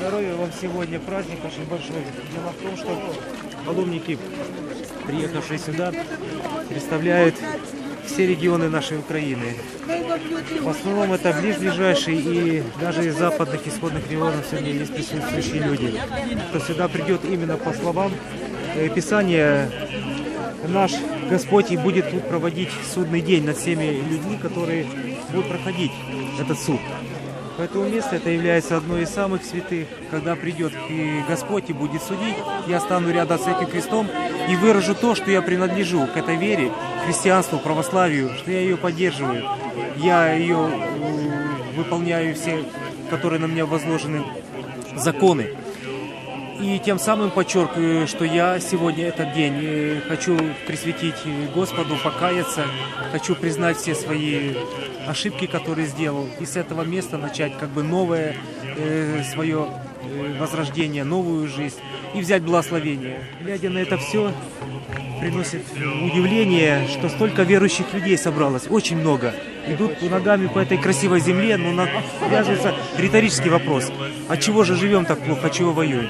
нам сегодня праздник очень большой. Дело в том, что паломники, приехавшие сюда, представляют все регионы нашей Украины. В основном это ближайшие и даже из западных исходных регионов сегодня есть присутствующие люди. Кто сюда придет именно по словам э, Писания, наш Господь и будет тут проводить судный день над всеми людьми, которые будут проходить этот суд. Поэтому место это является одной из самых святых. Когда придет и Господь и будет судить, я стану рядом с этим крестом и выражу то, что я принадлежу к этой вере, христианству, православию, что я ее поддерживаю. Я ее э, выполняю все, которые на меня возложены законы. И тем самым подчеркиваю, что я сегодня этот день э, хочу присвятить Господу, покаяться, хочу признать все свои ошибки, которые сделал, и с этого места начать как бы новое э, свое э, возрождение, новую жизнь. И взять благословение. Глядя на это все, приносит удивление, что столько верующих людей собралось, очень много. Идут ногами по этой красивой земле, но на- навязывается риторический вопрос. От чего же живем так плохо, от чего воюем?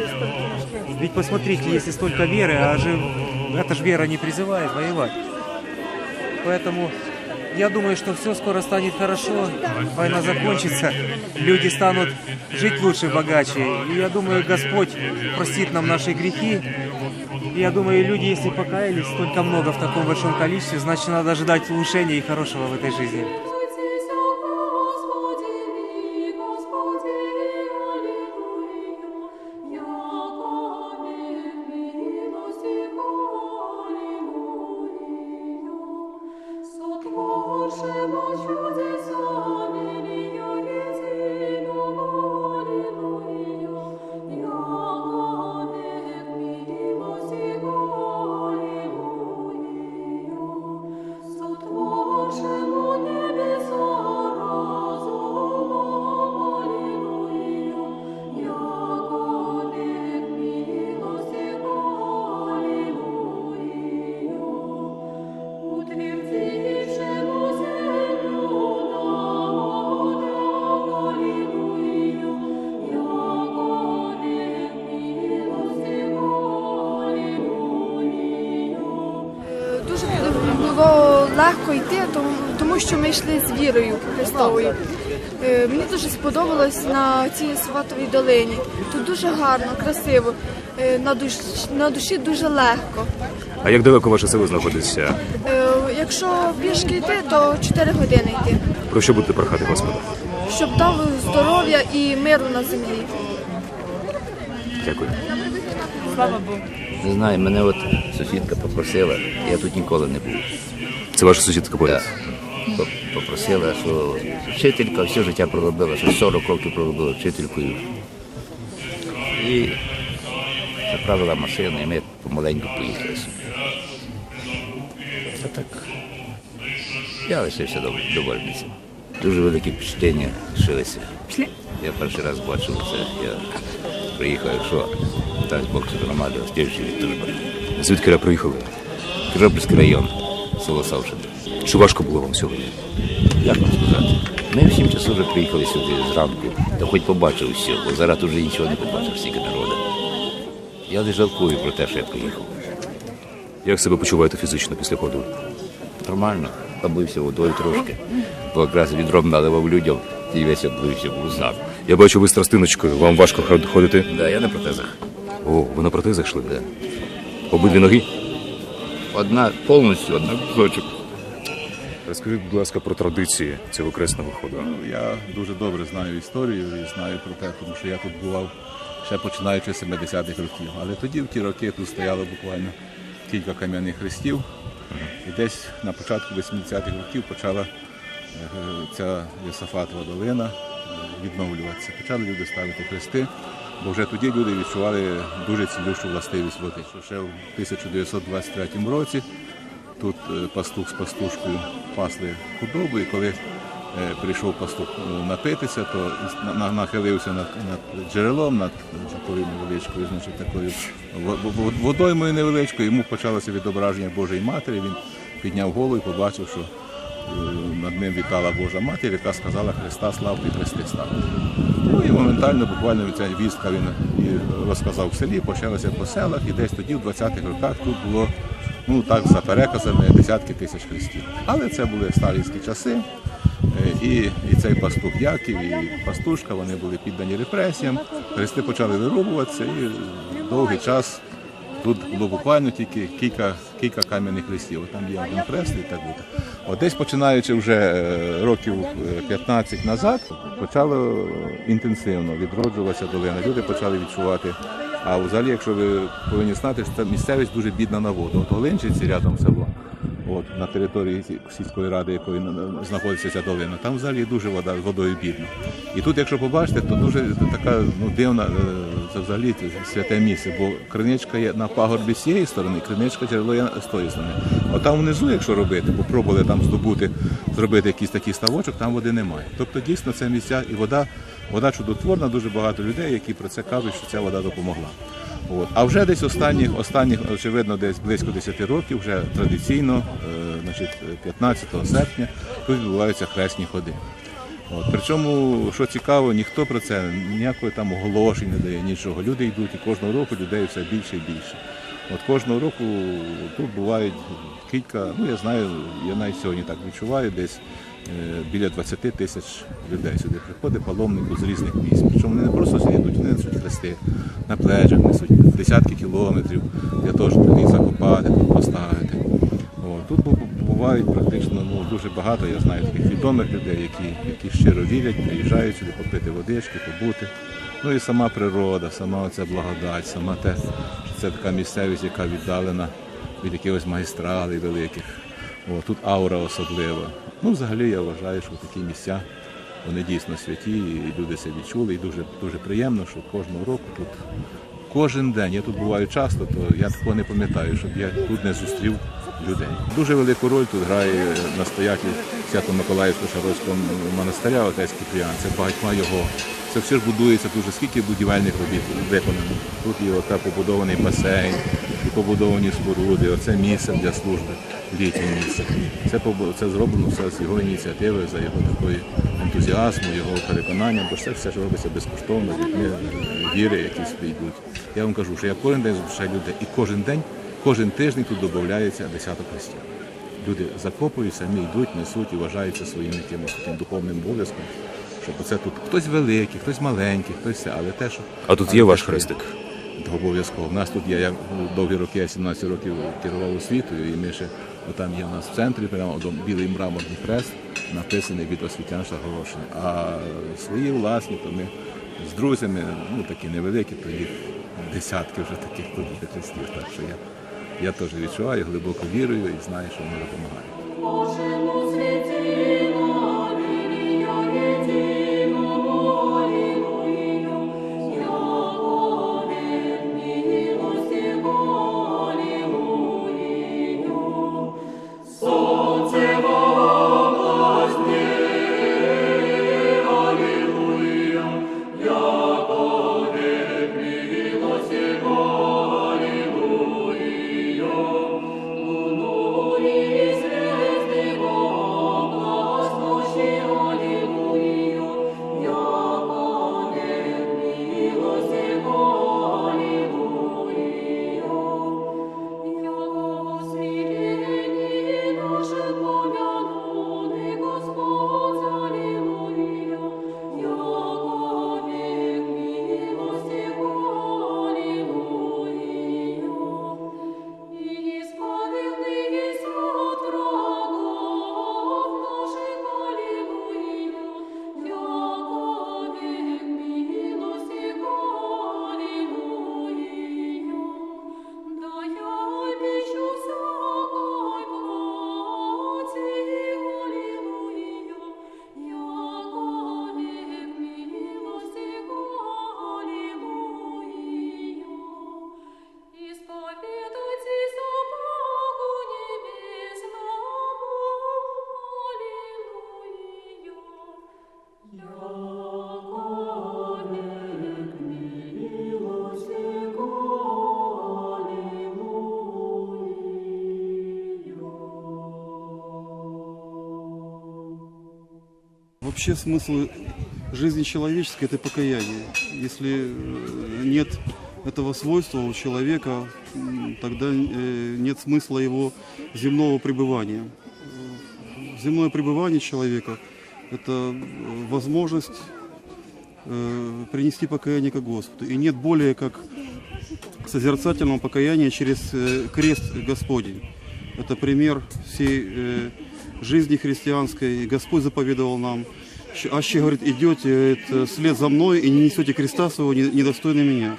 Ведь посмотрите, если столько веры, а же эта же вера не призывает воевать. Поэтому я думаю, что все скоро станет хорошо, война закончится, люди станут жить лучше, богаче. И я думаю, Господь простит нам наши грехи. И я думаю, люди, если покаялись столько много в таком большом количестве, значит, надо ожидать улучшения и хорошего в этой жизни. chose et ми йшли з вірою Христовою. Е, Мені дуже сподобалось на цій Сватовій долині. Тут дуже гарно, красиво, е, на душі, на душі дуже легко. А як далеко ваше село знаходиться? Е, Якщо пішки йти, то 4 години йти, Про що будете прохати Господа? щоб дав здоров'я і миру на землі. Дякую. Слава Богу. Не знаю, мене от сусідка попросила, я тут ніколи не був. Це ваша сусідка поряд? По- Попросила, що вчителька все життя проробила, що 40 років проробила вчителькою. І заправила машину, і ми помаленьку поїхали собі. А так, я лишився дов- довольний. цим. Дуже велике впечатлення лишилися. Я перший раз бачив це. Я приїхав, якщо дасть Бог собі громаду, слідчий рік. Звідки ви приїхали? Тернопільський район, село Савшин. Чи важко було вам сьогодні? Як вам сказати? Ми в 7 часу вже приїхали сюди зранку, та хоч побачив все, бо зараз вже нічого не побачив, стільки народу. Я не жалкую про те, що я приїхав. Як себе почуваєте фізично після ходу? Нормально, побився водою трошки, бо якраз відром наливав людям, і весь облився був знак. Я бачу, ви з тростиночкою. Вам важко ход- ходити? Да, я на протезах. О, ви на протезах йшли? Да. Обидві ноги? Одна повністю, одна кусочок. Розкажіть, будь ласка, про традиції цього кресного ходу. Ну, Я дуже добре знаю історію і знаю про те, тому що я тут бував ще починаючи з 70-х років. Але тоді в ті роки тут стояло буквально кілька кам'яних хрестів. І десь на початку 80-х років почала е, ця Йосафатова долина е, відновлюватися. Почали люди ставити хрести, бо вже тоді люди відчували дуже цілющу властивість води. Ще в 1923 році Тут е, пастух з пастушкою пасли худобу, і коли е, прийшов пастух е, напитися, то нахилився над, над джерелом, над такою невеличкою, значить, такою во- во- водоймою невеличкою. Йому почалося відображення Божої Матері. Він підняв голову і побачив, що над ним вітала Божа Матір, яка сказала Христа славти Христи став. Ну і моментально, буквально ця вістка він і розказав в селі, почалося по селах, і десь тоді, в 20-х роках, тут було, ну так, за переказами, десятки тисяч хрестів. Але це були сталінські часи. Е, І, і цей пастух Яків, і пастушка, вони були піддані репресіям. Хрести почали вирубуватися, і довгий час тут було буквально тільки кілька, кілька кам'яних хрестів. Там є один хрест і так буде. От десь починаючи вже е, років е, 15 назад, почало інтенсивно відроджуватися долина. Люди почали відчувати. А взагалі, якщо ви повинні знати, що це місцевість дуже бідна на воду. От Олинчиці рядом село. От, на території сільської ради, якої на- на- знаходиться ця долина, там взагалі дуже вода водою бідна. І тут, якщо побачите, то дуже така ну, дивна е, це взагалі святе місце, бо криничка є на пагорбі з цієї сторони, криничка джерело є з тої сторони. От там внизу, якщо робити, бо пробували там здобути, зробити якийсь такий ставочок, там води немає. Тобто дійсно це місця і вода, вода чудотворна, дуже багато людей, які про це кажуть, що ця вода допомогла. От. А вже десь останніх, останніх, очевидно, десь близько 10 років, вже традиційно, е, значить, 15 серпня, тут відбуваються хресні ходи. От. Причому, що цікаво, ніхто про це ніякої там оголошень не дає, нічого. Люди йдуть і кожного року людей все більше і більше. От кожного року тут бувають кілька, ну я знаю, я навіть сьогодні так відчуваю, десь біля 20 тисяч людей сюди приходить паломнику з різних місць. Причому вони не просто сюди йдуть, вони несуть хрести на плечах, несуть десятки кілометрів для того, щоб їх закопати, тут поставити. От. Тут бувають практично ну, дуже багато, я знаю таких відомих людей, які, які щиро вірять, приїжджають сюди попити водички, побути. Ну і сама природа, сама оця благодать, сама те, що це така місцевість, яка віддалена від якихось магістралей великих. О, тут аура особлива. Ну, взагалі я вважаю, що такі місця вони дійсно святі, і люди це відчули. І дуже, дуже приємно, що кожного року тут кожен день. Я тут буваю часто, то я такого не пам'ятаю, щоб я тут не зустрів людей. Дуже велику роль тут грає настоятель Свято-Миколаївського Шаровського монастиря, отець Кіпріан. Це багатьма його. Це все ж будується дуже скільки будівельних робіт виконано. Тут є ота побудований басейн, і побудовані споруди, оце місце для служби, місце. Це, це зроблено все з його ініціативи, за його такої ентузіазму, його переконанням, бо це все ж робиться безкоштовно, людьми віри, які сюди йдуть. Я вам кажу, що я кожен день зустрічаю людей, і кожен день, кожен тиждень тут додається десяток християн. Люди закопують, самі йдуть, несуть і вважаються своїм якимось таким духовним обов'язком. Щоб це тут хтось великий, хтось маленький, хтось все, але те, що А тут є ваш хрестик? Обов'язково. У нас тут є, я довгі роки, я 17 років керував освітою, і ми ще там є у нас в центрі, прямо білий мраморний хрест, написаний від освітян Шагорошини. А свої власні, то ми з друзями, ну такі невеликі, то їх десятки вже таких тут хрестів. Так що я, я теж відчуваю, глибоко вірую і знаю, що вони допомагають. Вообще смысл жизни человеческой – это покаяние. Если э, нет этого свойства у человека, тогда э, нет смысла его земного пребывания. Земное пребывание человека – это э, возможность принести покаяние к Господу. И нет более как созерцательного покаяния через крест Господень. Это пример всей жизни христианской. И Господь заповедовал нам, «Щ- аще, говорит, идете это, след за мной и не несете креста своего, не- недостойны меня.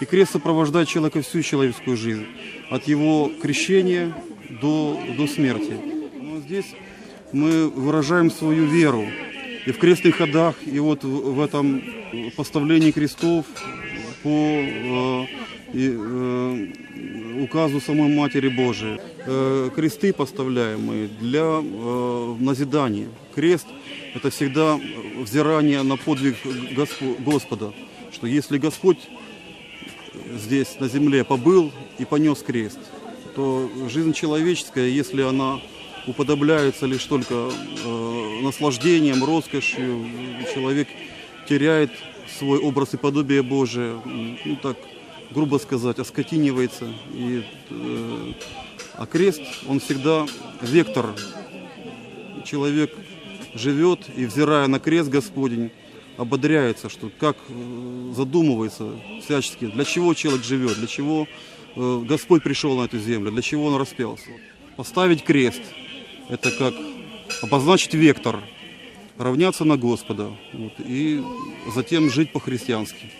И крест сопровождает человека всю человеческую жизнь, от его крещения до, до смерти. Но здесь мы выражаем свою веру и в крестных ходах, и вот в в этом поставлении крестов по э, и, э, указу самой Матери Божией. Э, кресты поставляем мы для э, назидания. Крест – это всегда взирание на подвиг Госпо- Господа, что если Господь здесь на земле побыл и понес крест, то жизнь человеческая, если она уподобляется лишь только э, наслаждением, роскошью, человек теряет свой образ и подобие Божие, ну так, грубо сказать, оскотинивается. И, э, а крест, он всегда вектор. Человек живет и, взирая на крест Господень, ободряется, что как э, задумывается всячески, для чего человек живет, для чего э, Господь пришел на эту землю, для чего он распялся. Поставить крест – это как обозначить вектор, равняться на Господа вот, и затем жить по-христиански.